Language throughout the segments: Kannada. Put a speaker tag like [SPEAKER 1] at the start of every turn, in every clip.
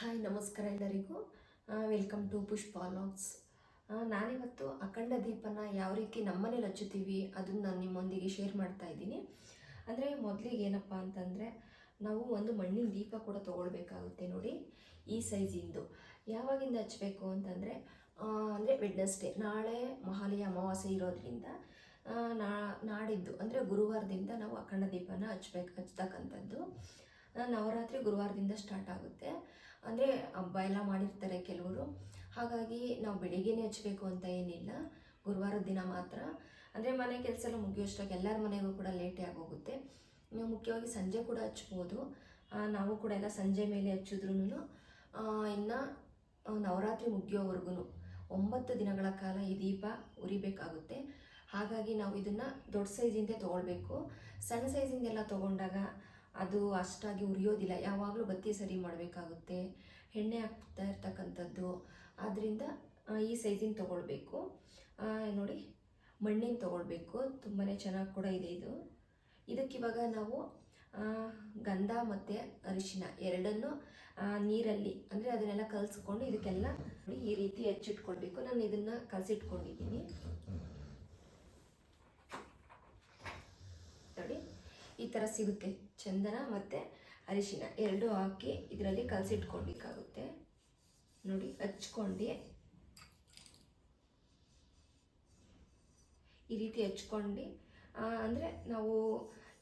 [SPEAKER 1] ಹಾಯ್, ನಮಸ್ಕಾರ ಎಲ್ಲರಿಗೂ. ವೆಲ್ಕಮ್ ಟು ಪುಷ್ ಲಾಗ್ಸ್ ನಾನಿವತ್ತು ಅಖಂಡ ದೀಪನ ಯಾವ ರೀತಿ ನಮ್ಮನೇಲಿ ಹಚ್ಚುತ್ತೀವಿ ಅದನ್ನು ನಾನು ನಿಮ್ಮೊಂದಿಗೆ ಶೇರ್ ಮಾಡ್ತಾ ಇದ್ದೀನಿ. ಅಂದರೆ ಮೊದಲಿಗೆ ಏನಪ್ಪ ಅಂತಂದರೆ ನಾವು ಒಂದು ಮಣ್ಣಿನ ದೀಪ ಕೂಡ ತೊಗೊಳ್ಬೇಕಾಗುತ್ತೆ ನೋಡಿ ಈ ಸೈಜಿಂದು. ಯಾವಾಗಿಂದ ಹಚ್ಚಬೇಕು ಅಂತಂದರೆ ಅಂದರೆ ವೆಡ್ನಸ್ಡೇ ನಾಳೆ ಮಹಾಲಯ ಅಮಾವಾಸ್ಯೆ ಇರೋದ್ರಿಂದ ನಾ, ನಾಡಿದ್ದು, ಅಂದರೆ ಗುರುವಾರದಿಂದ ನಾವು ಅಖಂಡ ದೀಪನ ಹಚ್ಬೇಕು, ಹಚ್ತಕ್ಕಂಥದ್ದು. ನವರಾತ್ರಿ ಗುರುವಾರದಿಂದ ಸ್ಟಾರ್ಟ್ ಆಗುತ್ತೆ. ಅಂದರೆ ಎಲ್ಲ ಮಾಡಿರ್ತಾರೆ ಕೆಲವರು. ಹಾಗಾಗಿ ನಾವು ಬೆಳಿಗ್ಗೆನೇ ಹಚ್ಚಬೇಕು ಅಂತ ಏನಿಲ್ಲ. ಗುರುವಾರದ ದಿನ ಮಾತ್ರ. ಅಂದರೆ, ಮನೆ ಕೆಲಸ ಎಲ್ಲ ಮುಗಿಯೋಷ್ಟಾಗಿ ಎಲ್ಲರ ಮನೆಗೂ ಕೂಡ ಲೇಟೇ ಆಗೋಗುತ್ತೆ. ನೀವು ಮುಖ್ಯವಾಗಿ ಸಂಜೆ ಕೂಡ ಹಚ್ಬೋದು. ನಾವು ಕೂಡ ಎಲ್ಲ ಸಂಜೆ ಮೇಲೆ ಹಚ್ಚಿದ್ರು ಇನ್ನು ನವರಾತ್ರಿ ಮುಗಿಯೋವರೆಗೂ ಒಂಬತ್ತು ದಿನಗಳ ಕಾಲ ಈ ದೀಪ ಉರಿಬೇಕಾಗುತ್ತೆ. ಹಾಗಾಗಿ ನಾವು ಇದನ್ನು ದೊಡ್ಡ ಸೈಜಿಂದೇ ತೊಗೊಳ್ಬೇಕು. ಸಣ್ಣ ಸೈಜಿಂದೆಲ್ಲ ತೊಗೊಂಡಾಗ ಅದು ಅಷ್ಟಾಗಿ ಉರಿಯೋದಿಲ್ಲ. ಯಾವಾಗಲೂ ಬತ್ತಿ ಸರಿ ಮಾಡಬೇಕಾಗುತ್ತೆ. ಎಣ್ಣೆ ಹಾಕ್ತಾ ಇರ್ತಕ್ಕಂಥದ್ದು. ಆದ್ದರಿಂದ ಈ ಸೈಜಿನ ತೊಗೊಳ್ಬೇಕು. ನೋಡಿ, ಮಣ್ಣಿನ ತೊಗೊಳ್ಬೇಕು. ತುಂಬಾ ಚೆನ್ನಾಗಿ ಕೂಡ ಇದೆ ಇದು. ಇದಕ್ಕಿವಾಗ ನಾವು ಗಂಧ ಮತ್ತು ಅರಿಶಿನ ಎರಡನ್ನು ನೀರಲ್ಲಿ, ಅಂದರೆ ಅದನ್ನೆಲ್ಲ ಕಲಸ್ಕೊಂಡು ಇದಕ್ಕೆಲ್ಲ ಈ ರೀತಿ ಹೆಚ್ಚಿಟ್ಕೊಳ್ಬೇಕು. ನಾನು ಇದನ್ನು ಕಲಸಿಟ್ಕೊಂಡಿದ್ದೀನಿ ನೋಡಿ ಈ ಥರ ಸಿಗುತ್ತೆ. ಚಂದನ ಮತ್ತು ಅರಿಶಿನ ಎರಡು ಹಾಕಿ ಇದರಲ್ಲಿ ಕಲಸಿಟ್ಕೊಳ್ಬೇಕಾಗುತ್ತೆ. ನೋಡಿ, ಹಚ್ಕೊಂಡು. ಈ ರೀತಿ ಹಚ್ಕೊಂಡು. ಅಂದರೆ ನಾವು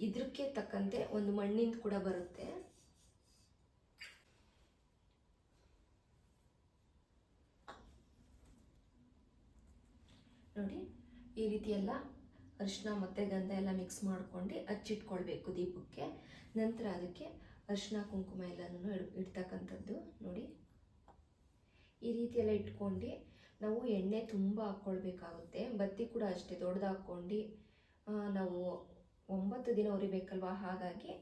[SPEAKER 1] ಇದಕ್ಕೆ ತಕ್ಕಂತೆ ಒಂದು ಮಣ್ಣಿಂದ ಕೂಡ ಬರುತ್ತೆ. ನೋಡಿ, ಈ ರೀತಿ ಎಲ್ಲ ಅರಿಶಿನ ಮತ್ತು ಗಂಧ ಎಲ್ಲ ಮಿಕ್ಸ್ ಮಾಡ್ಕೊಂಡು ಹಚ್ಚಿಟ್ಕೊಳ್ಬೇಕು ದೀಪಕ್ಕೆ. ನಂತರ ಅದಕ್ಕೆ ಅರಿಶಿನ ಕುಂಕುಮ ಎಲ್ಲನೂ ಇಡ್, ಇಡ್ತಕ್ಕಂಥದ್ದು ನೋಡಿ. ಈ ರೀತಿಯೆಲ್ಲ ಇಟ್ಕೊಂಡು ನಾವು ಎಣ್ಣೆ ತುಂಬ ಹಾಕ್ಕೊಳ್ಬೇಕಾಗುತ್ತೆ. ಬತ್ತಿ ಕೂಡ ಅಷ್ಟೇ ದೊಡ್ಡದು ಹಾಕ್ಕೊಂಡು ನಾವು ಒಂಬತ್ತು ದಿನ ಉರಿಬೇಕಲ್ವ? ಹಾಗಾಗಿ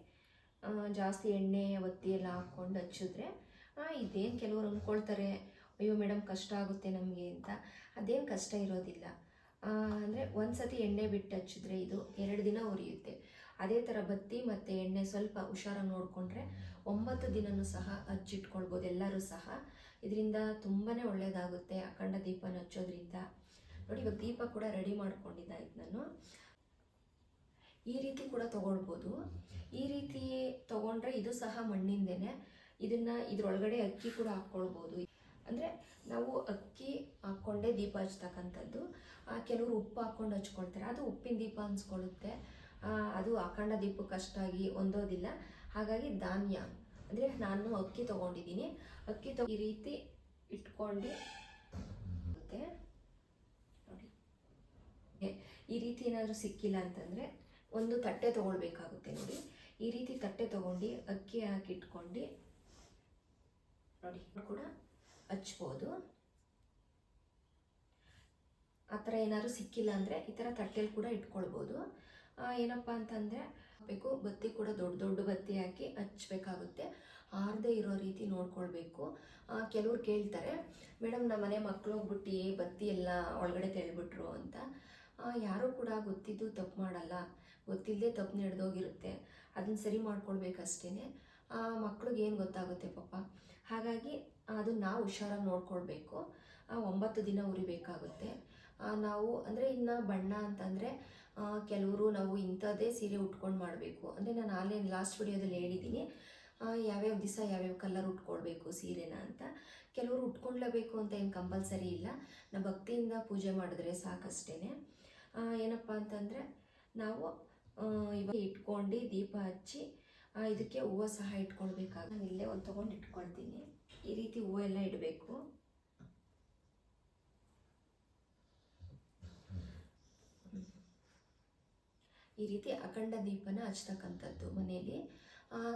[SPEAKER 1] ಜಾಸ್ತಿ ಎಣ್ಣೆ, ಬತ್ತಿ ಎಲ್ಲ ಹಾಕ್ಕೊಂಡು ಹಚ್ಚಿದ್ರೆ ಇದೇನು ಕೆಲವರು ಅಂದ್ಕೊಳ್ತಾರೆ, ಅಯ್ಯೋ ಮೇಡಮ್ ಕಷ್ಟ ಆಗುತ್ತೆ ನಮಗೆ ಅಂತ. ಅದೇನು ಕಷ್ಟ ಇರೋದಿಲ್ಲ. ಅಂದರೆ ಒಂದು ಸತಿ ಎಣ್ಣೆ ಬಿಟ್ಟು ಹಚ್ಚಿದ್ರೆ ಇದು ಎರಡು ದಿನ ಉರಿಯುತ್ತೆ. ಅದೇ ಥರ ಬತ್ತಿ ಮತ್ತು ಎಣ್ಣೆ ಸ್ವಲ್ಪ ಹುಷಾರಾಗಿ ನೋಡಿಕೊಂಡ್ರೆ ಒಂಬತ್ತು ದಿನನೂ ಸಹ ಹಚ್ಚಿಟ್ಕೊಳ್ಬೋದು, ಎಲ್ಲರೂ ಸಹ. ಇದರಿಂದ ತುಂಬಾ ಒಳ್ಳೆಯದಾಗುತ್ತೆ ಅಖಂಡ ದೀಪನ ಹಚ್ಚೋದ್ರಿಂದ. ನೋಡಿ, ಇವಾಗ ದೀಪ ಕೂಡ ರೆಡಿ ಮಾಡ್ಕೊಂಡಿದ್ದಾಯ್ತು ನಾನು. ಈ ರೀತಿ ಕೂಡ ತೊಗೊಳ್ಬೋದು. ಈ ರೀತಿ ತೊಗೊಂಡ್ರೆ ಇದು ಸಹ ಮಣ್ಣಿಂದೇನೆ. ಇದನ್ನು ಇದರೊಳಗಡೆ ಅಕ್ಕಿ ಕೂಡ ಹಾಕ್ಕೊಳ್ಬೋದು. ಅಂದರೆ ನಾವು ಅಕ್ಕಿ ಹಾಕ್ಕೊಂಡೇ ದೀಪ ಹಚ್ತಕ್ಕಂಥದ್ದು ಕೆಲವರು ಉಪ್ಪು ಹಾಕ್ಕೊಂಡು ಹಚ್ಕೊಳ್ತಾರೆ. ಅದು ಉಪ್ಪಿನ ದೀಪ ಅನ್ಸ್ಕೊಳ್ಳುತ್ತೆ. ಅದು ಅಖಂಡ ದೀಪಕ್ಕೆ ಅಷ್ಟಾಗಿ ಹೊಂದೋದಿಲ್ಲ. ಹಾಗಾಗಿ ಧಾನ್ಯ. ಅಂದರೆ ನಾನು ಅಕ್ಕಿ ತೊಗೊಂಡಿದ್ದೀನಿ. ಅಕ್ಕಿ ತೊ ಈ ರೀತಿ ಇಟ್ಕೊಂಡು ಮತ್ತೆ ನೋಡಿ. ಈ ರೀತಿ ಏನಾದರೂ ಸಿಕ್ಕಿಲ್ಲ ಅಂತಂದರೆ ಒಂದು ತಟ್ಟೆ ತೊಗೊಳ್ಬೇಕಾಗುತ್ತೆ ನೋಡಿ. ಈ ರೀತಿ ತಟ್ಟೆ ತೊಗೊಂಡು ಅಕ್ಕಿ ಹಾಕಿ ಇಟ್ಕೊಂಡು ನೋಡಿ ಕೂಡ ಹಚ್ಬೋದು. ಆ ಥರ ಏನಾದ್ರು ಸಿಕ್ಕಿಲ್ಲ ಅಂದರೆ ಈ ಥರ ತಟ್ಟೆಲಿ ಕೂಡ ಇಟ್ಕೊಳ್ಬೋದು. ಏನಪ್ಪ ಅಂತಂದರೆ ಬೇಕು, ಬತ್ತಿ ಕೂಡ ದೊಡ್ಡ ದೊಡ್ಡ ಬತ್ತಿ ಹಾಕಿ ಹಚ್ಬೇಕಾಗುತ್ತೆ. ಆರದೇ ಇರೋ ರೀತಿ ನೋಡ್ಕೊಳ್ಬೇಕು. ಕೆಲವ್ರು ಕೇಳ್ತಾರೆ, ಮೇಡಮ್, ನಮ್ಮ ಮನೆ ಮಕ್ಕಳು ಹೋಗ್ಬಿಟ್ಟು ಬತ್ತಿ ಎಲ್ಲ ಒಳಗಡೆ ತೆಳ್ಬಿಟ್ರು ಅಂತ. ಯಾರೂ ಕೂಡ ಗೊತ್ತಿದ್ದು ತಪ್ಪು ಮಾಡಲ್ಲ. ಗೊತ್ತಿಲ್ಲದೆ ತಪ್ಪು ನಡೆದೋಗಿರುತ್ತೆ. ಅದನ್ನ ಸರಿ ಮಾಡ್ಕೊಳ್ಬೇಕಷ್ಟೇ ಮಕ್ಳಿಗೆ ಏನು ಗೊತ್ತಾಗುತ್ತೆ ಪಾಪ? ಹಾಗಾಗಿ ಅದು ನಾವು ಹುಷಾರಾಗಿ ನೋಡ್ಕೊಳ್ಬೇಕು. ಒಂಬತ್ತು ದಿನ ಉರಿಬೇಕಾಗುತ್ತೆ. ನಾವು, ಅಂದರೆ ಇನ್ನು ಬಣ್ಣ ಅಂತಂದರೆ ಕೆಲವರು ನಾವು ಇಂಥದ್ದೇ ಸೀರೆ ಉಟ್ಕೊಂಡು ಮಾಡಬೇಕು. ಅಂದರೆ ನಾನು ಆನ್ಲೈನ್ ಲಾಸ್ಟ್ ವಿಡಿಯೋದಲ್ಲಿ ಹೇಳಿದ್ದೀನಿ ಯಾವ್ಯಾವ ದಿವಸ ಯಾವ್ಯಾವ ಕಲರ್ ಉಟ್ಕೊಳ್ಬೇಕು ಸೀರೆನ ಅಂತ. ಕೆಲವರು ಉಟ್ಕೊಳ್ಳಬೇಕು ಅಂತ ಏನು ಕಂಪಲ್ಸರಿ ಇಲ್ಲ. ನಾವು ಭಕ್ತಿಯಿಂದ ಪೂಜೆ ಮಾಡಿದ್ರೆ ಸಾಕಷ್ಟೇ ಏನಪ್ಪ ಅಂತಂದರೆ, ನಾವು ಇವಾಗ ಇಟ್ಕೊಂಡು ದೀಪ ಹಚ್ಚಿ ಇದಕ್ಕೆ ಹೂವು ಸಹ ಇಟ್ಕೊಳ್ಬೇಕಾಗ ನಾನು ಇಲ್ಲೇ ಒಂದು ತೊಗೊಂಡು ಇಟ್ಕೊಳ್ತೀನಿ. ಈ ರೀತಿ ಹೂವು ಎಲ್ಲ ಇಡಬೇಕು. ಈ ರೀತಿ ಅಖಂಡ ದೀಪನ ಹಚ್ತಕ್ಕಂಥದ್ದು ಮನೆಯಲ್ಲಿ.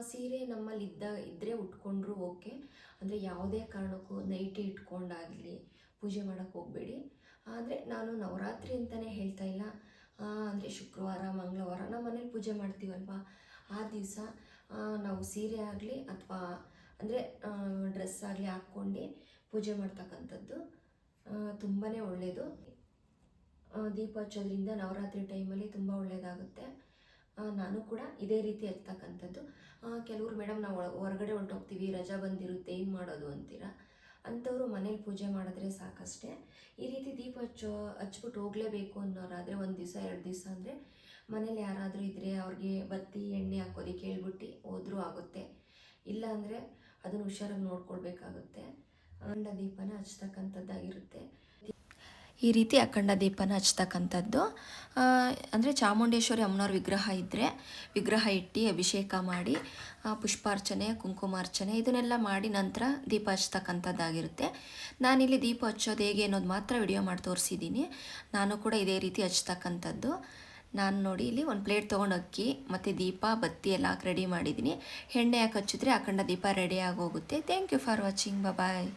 [SPEAKER 1] ಸೀರೆ ನಮ್ಮಲ್ಲಿ ಇದ್ದ ಇದ್ದರೆ ಉಟ್ಕೊಂಡ್ರು ಓಕೆ. ಅಂದರೆ ಯಾವುದೇ ಕಾರಣಕ್ಕೂ ನೈಟಿ ಇಟ್ಕೊಂಡಾಗಲಿ, ಪೂಜೆ ಮಾಡೋಕ್ಕೆ ಹೋಗಬೇಡಿ. ಆದರೆ ನಾನು ನವರಾತ್ರಿ ಅಂತಲೇ ಹೇಳ್ತಾ ಇಲ್ಲ. ಅಂದರೆ ಶುಕ್ರವಾರ, ಮಂಗಳವಾರ ನಮ್ಮ ಮನೇಲಿ ಪೂಜೆ ಮಾಡ್ತೀವಲ್ವಾ? ಆ ದಿವಸ ನಾವು ಸೀರೆ ಆಗಲಿ ಅಥವಾ ಅಂದರೆ ಡ್ರೆಸ್ ಆಗಲಿ ಹಾಕ್ಕೊಂಡು ಪೂಜೆ ಮಾಡ್ತಕ್ಕಂಥದ್ದು. ತುಂಬಾ ಒಳ್ಳೆಯದು ದೀಪ ಹಚ್ಚೋದ್ರಿಂದ ನವರಾತ್ರಿ ಟೈಮಲ್ಲಿ ತುಂಬ ಒಳ್ಳೆಯದಾಗುತ್ತೆ ನಾನು ಕೂಡ ಇದೇ ರೀತಿ ಹಚ್ತಕ್ಕಂಥದ್ದು. ಕೆಲವರು, ಮೇಡಮ್, ನಾವು ಹೊರಗಡೆ ಹೊಂಟೋಗ್ತೀವಿ ರಜಾ ಬಂದಿರುತ್ತೆ, ಏನು ಮಾಡೋದು? ಅಂತೀರಾ? ಅಂಥವ್ರು ಮನೇಲಿ ಪೂಜೆ ಮಾಡಿದ್ರೆ ಸಾಕಷ್ಟೇ. ಈ ರೀತಿ ದೀಪ ಹಚ್ಚೋ, ಹಚ್ಬಿಟ್ಟು ಹೋಗಲೇಬೇಕು ಅನ್ನೋರಾದರೆ ಒಂದು ದಿವಸ, ಎರಡು ದಿವಸ ಅಂದರೆ ಮನೇಲಿ ಯಾರಾದರೂ ಇದ್ದರೆ ಅವ್ರಿಗೆ ಬತ್ತಿ, ಎಣ್ಣೆ ಹಾಕೋದಕ್ಕೆ ಹೇಳ್ಬಿಟ್ಟು ಹೋದರೂ ಆಗುತ್ತೆ. ಇಲ್ಲ ಅಂದರೆ ಅದನ್ನು ಹುಷಾರಾಗಿ ನೋಡ್ಕೊಳ್ಬೇಕಾಗುತ್ತೆ. ಅಖಂಡ ದೀಪನ ಹಚ್ತಕ್ಕಂಥದ್ದಾಗಿರುತ್ತೆ. ಈ ರೀತಿ ಅಖಂಡ ದೀಪನ ಹಚ್ತಕ್ಕಂಥದ್ದು. ಅಂದರೆ ಚಾಮುಂಡೇಶ್ವರಿ ಅಮ್ಮನವ್ರ ವಿಗ್ರಹ ಇದ್ದರೆ ವಿಗ್ರಹ ಇಟ್ಟು ಅಭಿಷೇಕ ಮಾಡಿ ಪುಷ್ಪಾರ್ಚನೆ, ಕುಂಕುಮಾರ್ಚನೆ ಇದನ್ನೆಲ್ಲ ಮಾಡಿ ನಂತರ ದೀಪ ಹಚ್ತಕ್ಕಂಥದ್ದಾಗಿರುತ್ತೆ. ನಾನಿಲ್ಲಿ ದೀಪ ಹಚ್ಚೋದು ಹೇಗೆ ಅನ್ನೋದು ಮಾತ್ರ ವಿಡಿಯೋ ಮಾಡಿ ತೋರಿಸಿದ್ದೀನಿ. ನಾನು ಕೂಡ ಇದೇ ರೀತಿ ಹಚ್ತಕ್ಕಂಥದ್ದು. ನಾನು ನೋಡಿ ಇಲ್ಲಿ ಒಂದು ಪ್ಲೇಟ್ ತೊಗೊಂಡು ಅಕ್ಕಿ, ಮತ್ತು ದೀಪ, ಬತ್ತಿ ಎಲ್ಲ ರೆಡಿ ಮಾಡಿದ್ದೀನಿ ಎಣ್ಣೆ ಹಾಕಿ ಹಚ್ಚಿದ್ರೆ ಅಖಂಡ ದೀಪ ರೆಡಿ ಆಗೋಗುತ್ತೆ thank you for watching bye